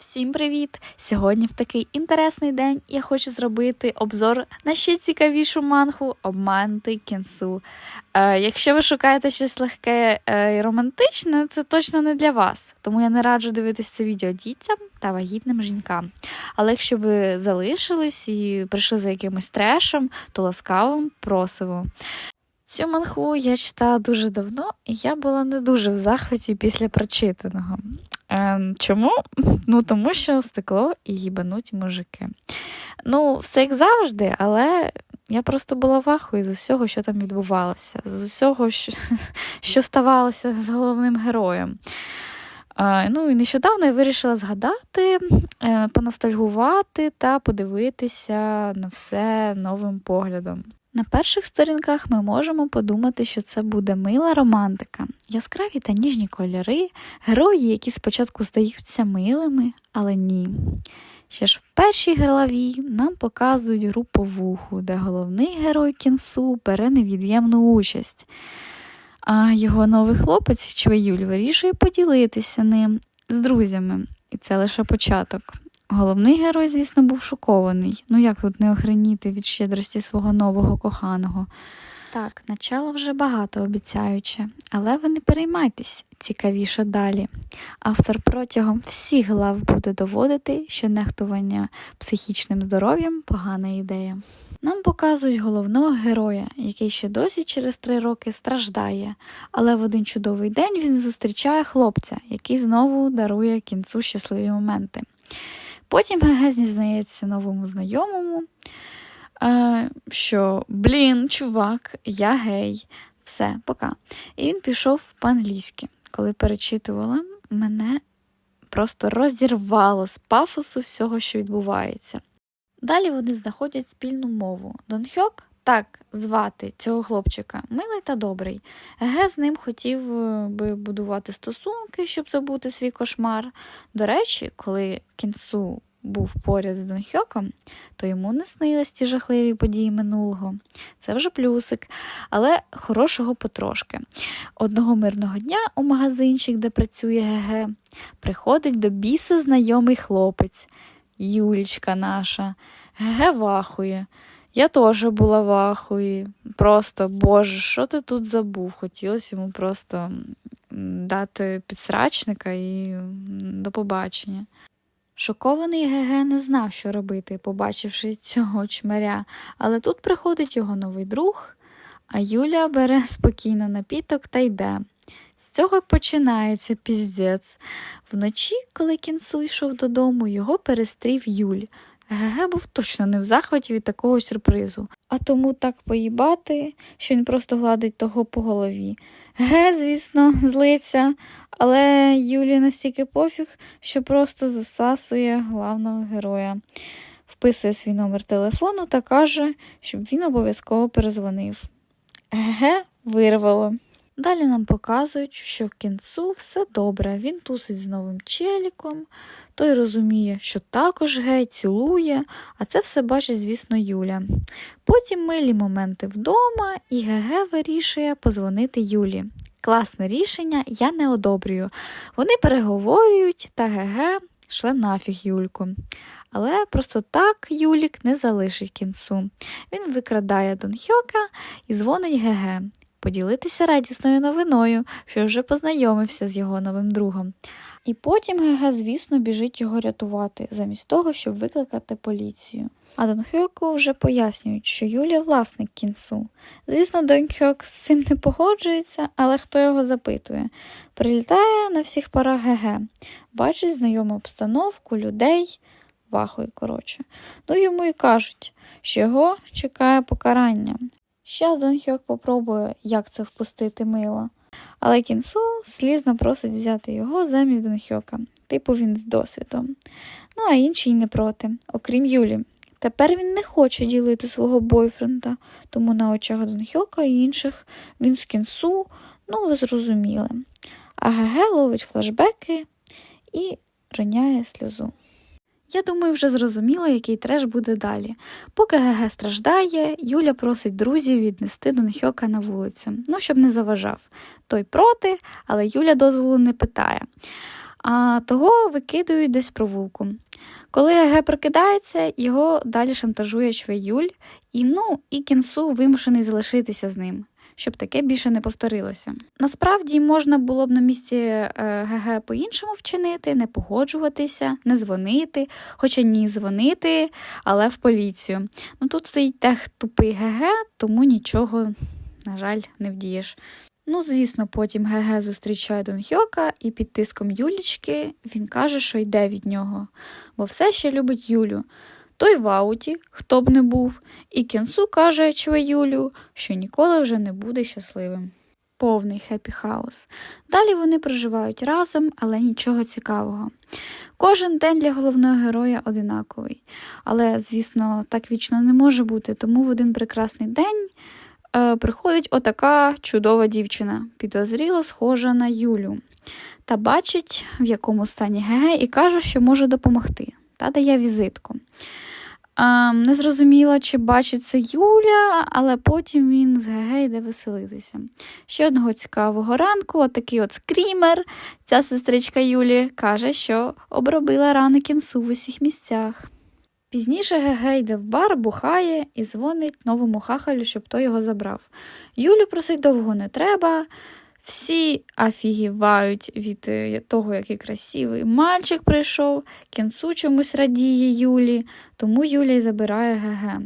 Всім привіт! Сьогодні в такий інтересний день я хочу зробити обзор на ще цікавішу мангу Обманутий кінсу. Е, якщо ви шукаєте щось легке е, і романтичне, це точно не для вас, тому я не раджу дивитися це відео дітям та вагітним жінкам. Але якщо ви залишились і прийшли за якимось трешем, то ласкаво просимо. Цю манху я читала дуже давно, і я була не дуже в захваті після прочитаного. Ем, чому? Ну, тому що стекло і їбануть мужики. Ну, все як завжди, але я просто була в ахуї з усього, що там відбувалося, з усього, що, що ставалося з головним героєм. Ну і нещодавно я вирішила згадати, е, поностальгувати та подивитися на все новим поглядом. На перших сторінках ми можемо подумати, що це буде мила романтика, яскраві та ніжні кольори, герої, які спочатку здаються милими, але ні. Ще ж в першій главі нам показують груповуху, де головний герой кінсу бере невід'ємну участь. А його новий хлопець Чвеюль вирішує поділитися ним з друзями, і це лише початок. Головний герой, звісно, був шокований. Ну як тут не охреніти від щедрості свого нового коханого? Так, начало вже багато обіцяюче, але ви не переймайтесь, цікавіше далі. Автор протягом всіх глав буде доводити, що нехтування психічним здоров'ям погана ідея. Нам показують головного героя, який ще досі через три роки страждає, але в один чудовий день він зустрічає хлопця, який знову дарує кінцу щасливі моменти. Потім Геге зізнається новому знайомому, що блін, чувак, я гей. Все, пока. І він пішов по-англійськи. Коли перечитувала, мене просто розірвало з пафосу всього, що відбувається. Далі вони знаходять спільну мову. Дон Хьок, так звати цього хлопчика, милий та добрий. Ге з ним хотів е, би будувати стосунки, щоб забути свій кошмар. До речі, коли кінцу був поряд з Дон Хьоком, то йому не снились ті жахливі події минулого. Це вже плюсик, але хорошого потрошки. Одного мирного дня у магазинчик, де працює ГГ, приходить до біса знайомий хлопець. Юлічка наша, ГГ вахує. Я теж була в ахуї. Просто, Боже, що ти тут забув? Хотілося йому просто дати підсрачника і до побачення. Шокований Геге не знав, що робити, побачивши цього чмаря, але тут приходить його новий друг, а Юля бере спокійно напіток та йде. З цього починається піздець. Вночі, коли кінцу йшов додому, його перестрів Юль. ГГ був точно не в захваті від такого сюрпризу, а тому так поїбати, що він просто гладить того по голові. Ге, звісно, злиться, але Юлі настільки пофіг, що просто засасує главного героя, вписує свій номер телефону та каже, щоб він обов'язково перезвонив. Ге, вирвало. Далі нам показують, що в кінцу все добре. Він тусить з новим челіком, той розуміє, що також гей цілує, а це все бачить, звісно, Юля. Потім милі моменти вдома, і ГГ вирішує позвонити Юлі. Класне рішення, я не одобрюю. Вони переговорюють, та ГГ шле нафіг Юльку. Але просто так Юлік не залишить кінцу. Він викрадає Дон Хьока і дзвонить ГГ поділитися радісною новиною, що вже познайомився з його новим другом. І потім ГГ, звісно, біжить його рятувати, замість того, щоб викликати поліцію. А Дон Хьоку вже пояснюють, що Юлія власник кінцу. Звісно, Дон Хьок з цим не погоджується, але хто його запитує? Прилітає на всіх парах ГГ, бачить знайому обстановку, людей, вахує, коротше. Ну йому і кажуть, що його чекає покарання. Щас Дон Хьок попробує, як це впустити мило. Але кінцу слізно просить взяти його замість Дон Хьока. Типу він з досвідом. Ну, а інші й не проти, окрім Юлі. Тепер він не хоче ділити свого бойфренда, тому на очах Дон Хьока і інших він з кінцу, ну, ви зрозуміли. А ГГ ловить флешбеки і роняє сльозу. Я думаю, вже зрозуміло, який треш буде далі. Поки ГГ страждає, Юля просить друзів віднести Дон Хьока на вулицю, ну, щоб не заважав. Той проти, але Юля дозволу не питає. а того викидують десь в провулку. Коли Еге прокидається, його далі шантажує Чвеюль, і ну, і Кінсу вимушений залишитися з ним, щоб таке більше не повторилося. Насправді можна було б на місці е, ГГ по-іншому вчинити, не погоджуватися, не дзвонити, хоча ні, дзвонити, але в поліцію. Ну тут стоїть тех тупий ГГ, тому нічого, на жаль, не вдієш. Ну, звісно, потім ГГ зустрічає Дон Хьока, і під тиском Юлічки він каже, що йде від нього, бо все ще любить Юлю. Той в ауті, хто б не був, і Кінсу каже Чве Юлю, що ніколи вже не буде щасливим. Повний хеппі хаус. Далі вони проживають разом, але нічого цікавого. Кожен день для головного героя одинаковий. Але, звісно, так вічно не може бути, тому в один прекрасний день е, приходить отака чудова дівчина, підозріло схожа на Юлю, та бачить, в якому стані ГГ, і каже, що може допомогти, та дає візитку. Не зрозуміла, чи бачить це Юля, але потім він з ГГ йде веселитися. Ще одного цікавого ранку, отакий от скрімер, ця сестричка Юлі, каже, що обробила рани кінсу в усіх місцях. Пізніше Геге йде в бар, бухає і дзвонить новому хахалю, щоб той його забрав. Юлю просить довго не треба. Всі офігівають від е, того, який красивий мальчик прийшов, кінцу чомусь радіє Юлі, тому Юля й забирає ГГ.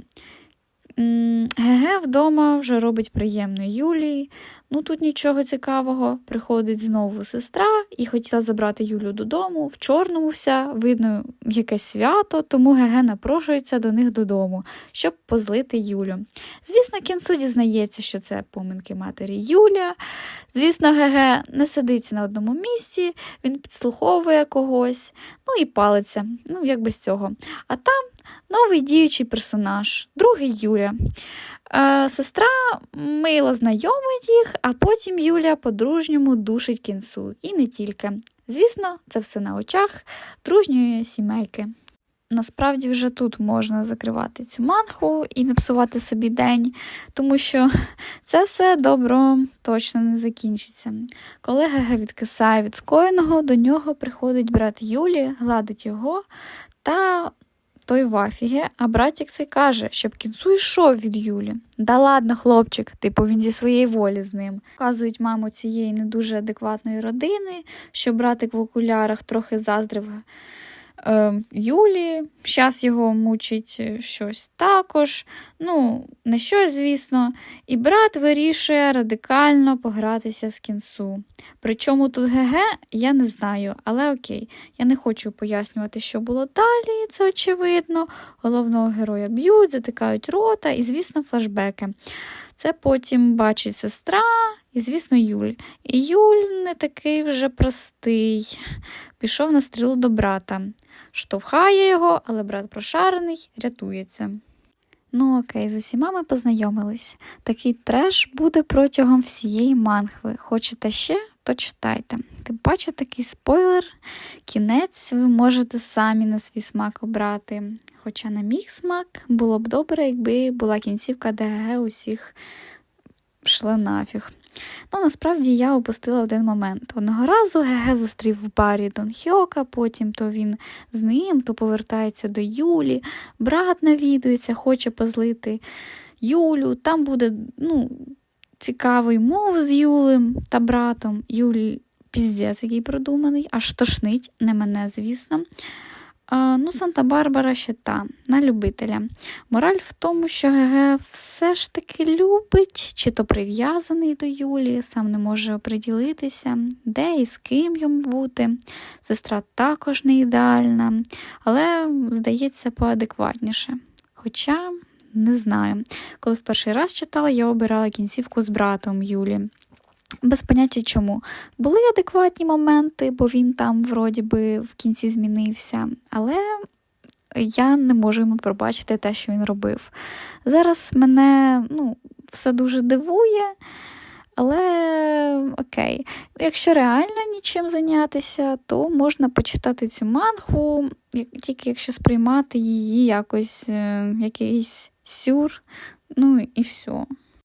ГГ вдома вже робить приємно Юлії. Ну тут нічого цікавого. Приходить знову сестра і хотіла забрати Юлю додому. В чорному вся, видно, якесь свято, тому Геге напрошується до них додому, щоб позлити Юлю. Звісно, кінцу дізнається, що це поминки матері Юля. Звісно, Геге не сидиться на одному місці, він підслуховує когось, ну і палиться, ну як без цього. А там новий діючий персонаж, другий Юля. Е, сестра мило знайомить їх, а потім Юля по-дружньому душить кінцу. І не тільки. Звісно, це все на очах дружньої сімейки. Насправді вже тут можна закривати цю манху і не псувати собі день, тому що це все добро точно не закінчиться. Коли Гега відкисає від скоєного, до нього приходить брат Юлі, гладить його та той в афігі, а братік цей каже, щоб кінцу йшов від Юлі. Да ладно, хлопчик, типу він зі своєї волі з ним. Показують маму цієї не дуже адекватної родини, що братик в окулярах трохи заздрив Юлі. Щас його мучить е, щось також. Ну, не щось, звісно. І брат вирішує радикально погратися з кінсу. Причому тут ГГ, я не знаю, але окей, я не хочу пояснювати, що було далі, це очевидно. Головного героя б'ють, затикають рота і, звісно, флешбеки. Це потім бачить сестра і, звісно, Юль. І Юль не такий вже простий. Пішов на стрілу до брата. Штовхає його, але брат прошарений, рятується. Ну окей, з усіма ми познайомились. Такий треш буде протягом всієї мангви. Хочете ще, то читайте. Тим паче такий спойлер, кінець ви можете самі на свій смак обрати. Хоча на мій смак було б добре, якби була кінцівка ДГ усіх шла нафіг. Ну, насправді я опустила один момент. Одного разу Геге зустрів в барі Дон Хьока, потім то він з ним, то повертається до Юлі, брат навідується, хоче позлити Юлю. Там буде ну, цікавий мов з Юлем та братом. Юль піздець, який продуманий, аж тошнить, не мене, звісно. А, ну, Санта-Барбара ще та, на любителя. Мораль в тому, що ГГ все ж таки любить, чи то прив'язаний до Юлі, сам не може оприділитися, де і з ким йому бути. Сестра також не ідеальна, але, здається, поадекватніше. Хоча не знаю. Коли в перший раз читала, я обирала кінцівку з братом Юлі. Без поняття чому. Були адекватні моменти, бо він там, вроді би, в кінці змінився, але я не можу йому пробачити те, що він робив. Зараз мене ну, все дуже дивує, але окей. Якщо реально нічим зайнятися, то можна почитати цю мангу, тільки якщо сприймати її якось, якийсь сюр, ну і все.